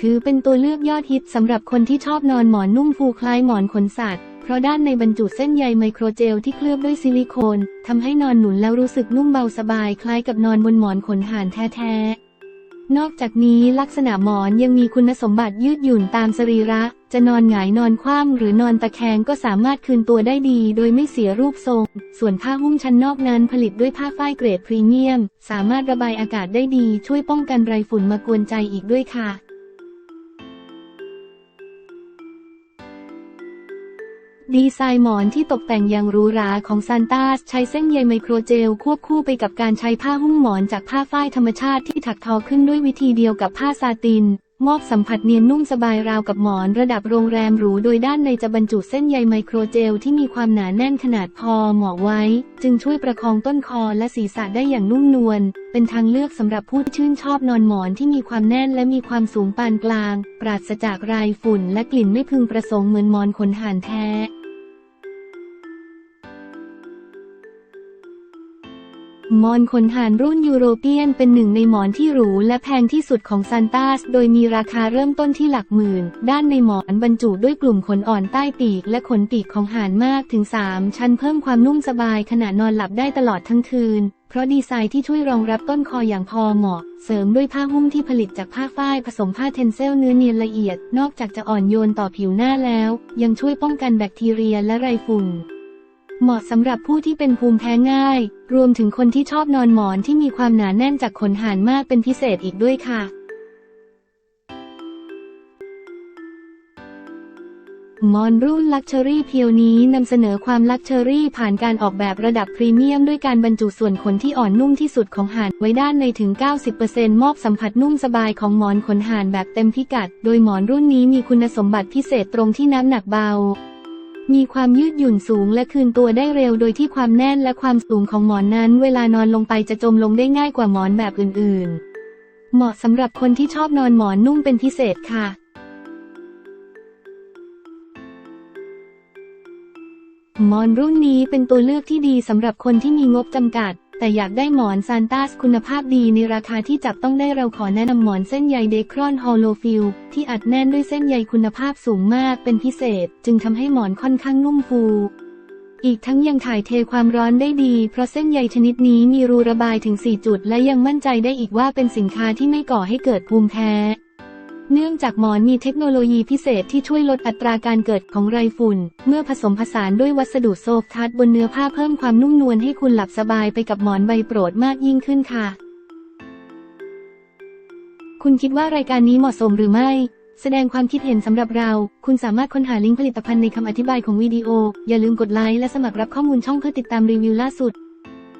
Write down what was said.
ถือเป็นตัวเลือกยอดฮิตสำหรับคนที่ชอบนอนหมอนนุ่มฟูคล้ายหมอนขนสัตว์ เพราะด้านในบรรจุเส้นใยไมโครเจลที่เคลือบด้วยซิลิโคนทำให้นอนหนุนแล้วรู้สึกนุ่มเบาสบายคล้ายกับนอนบนหมอนขนห่านแท้ๆ นอกจากนี้ลักษณะหมอนยังมีคุณสมบัติยืดหยุ่นตามสรีระ จะนอนหงายนอนคว่ำหรือนอนตะแคงก็สามารถคืนตัวได้ดี โดยไม่เสียรูปทรง ส่วนผ้าหุ้มชั้นนอกนั้นผลิตด้วยผ้าฝ้ายเกรดพรีเมียม สามารถระบายอากาศได้ดี ช่วยป้องกันไรฝุ่นมากวนใจอีกด้วยค่ะ ดีไซน์หมอนที่ตกแต่งอย่างหรูหราของซานตาสใช้เส้นใยไมโครเจลควบคู่ไปกับการใช้ผ้าหุ้มหมอนจากผ้าฝ้ายธรรมชาติที่ถักทอขึ้นด้วยวิธีเดียวกับผ้าซาติน มอบสัมผัสเนียนนุ่มสบายราวกับหมอนระดับโรงแรมหรูโดยด้านในจะบรรจุเส้นใยไมโครเจลที่มีความหนาแน่นขนาดพอเหมาะไว้ จึงช่วยประคองต้นคอและศีรษะได้อย่างนุ่มนวลเป็นทางเลือกสำหรับผู้ที่ชื่นชอบนอนหมอนที่มีความแน่นและมีความสูงปานกลาง ปราศจากรายฝุ่นและกลิ่นไม่พึงประสงค์เหมือนหมอนขนห่านแท้ มอนขนหานรุ่นยูโรเปียนเป็นหนึ่งในหมอนที่หรูและแพงที่สุดของซานตาส โดยมีราคาเริ่มต้นที่หลักหมื่น ด้านในหมอนบรรจุด้วยกลุ่มขนอ่อนใต้ปีกและขนปีกของหานมากถึง 3 ชั้นเพิ่มความนุ่มสบายขณะนอนหลับได้ตลอดทั้งคืน เพราะดีไซน์ที่ช่วยรองรับต้นคออย่างพอเหมาะ เสริมด้วยผ้าหุ้มที่ผลิตจากผ้าฝ้ายผสมผ้าเทนเซลเนื้อเนียนละเอียด นอกจากจะอ่อนโยนต่อผิวหน้าแล้ว ยังช่วยป้องกันแบคทีเรียและไรฝุ่น เหมาะสำหรับผู้ที่เป็นภูมิแพ้ง่าย รวมถึงคนที่ชอบนอนหมอนที่มีความหนาแน่นจากขนห่านมากเป็นพิเศษอีกด้วยค่ะหมอนรุ่นลักชัวรี่เพียวนี้นำเสนอความลักชัวรี่ผ่านการออกแบบระดับพรีเมียมด้วยการบรรจุส่วนขนที่อ่อนนุ่มที่สุดของห่านไว้ด้านในถึง 90%มอบสัมผัสนุ่มสบายของหมอนขนห่านแบบเต็มพิกัด โดยหมอนรุ่นนี้มีคุณสมบัติพิเศษตรงที่น้ำหนักเบา มีความยืดหยุ่นสูงและคืนตัวได้เร็วโดยที่ความแน่นและความสูงของหมอนนั้น เวลานอนลงไปจะจมลงได้ง่ายกว่าหมอนแบบอื่นๆ เหมาะสำหรับคนที่ชอบนอนหมอนนุ่มเป็นพิเศษค่ะ หมอนรุ่นนี้เป็นตัวเลือกที่ดีสำหรับคนที่มีงบจำกัด แต่อยากได้หมอนซานตาสคุณภาพดีในราคาที่จับต้องได้เราขอแนะนำหมอนเส้นใยเดครอนฮอลโลฟิลที่อัดแน่นด้วยเส้นใยคุณภาพสูงมากเป็นพิเศษ จึงทำให้หมอนค่อนข้างนุ่มฟูอีกทั้งยังถ่ายเทความร้อนได้ดี เพราะเส้นใยชนิดนี้มีรูระบายถึง 4 จุด และยังมั่นใจได้อีกว่าเป็นสินค้าที่ไม่ก่อให้เกิดภูมิแพ้ เนื่องจากหมอนมีเทคโนโลยีพิเศษที่ช่วยลดอัตราการเกิดของไรฝุ่น เมื่อผสมผสานด้วยวัสดุโซฟทัชบนเนื้อผ้าเพิ่มความนุ่มนวลให้คุณหลับสบายไปกับหมอนใบโปรดมากยิ่งขึ้นค่ะ คุณคิดว่ารายการนี้เหมาะสมหรือไม่ แสดงความคิดเห็นสำหรับเรา คุณสามารถค้นหาลิงก์ผลิตภัณฑ์ในคำอธิบายของวิดีโอ อย่าลืมกดไลค์และสมัครรับข้อมูลช่องเพื่อติดตามรีวิวล่าสุด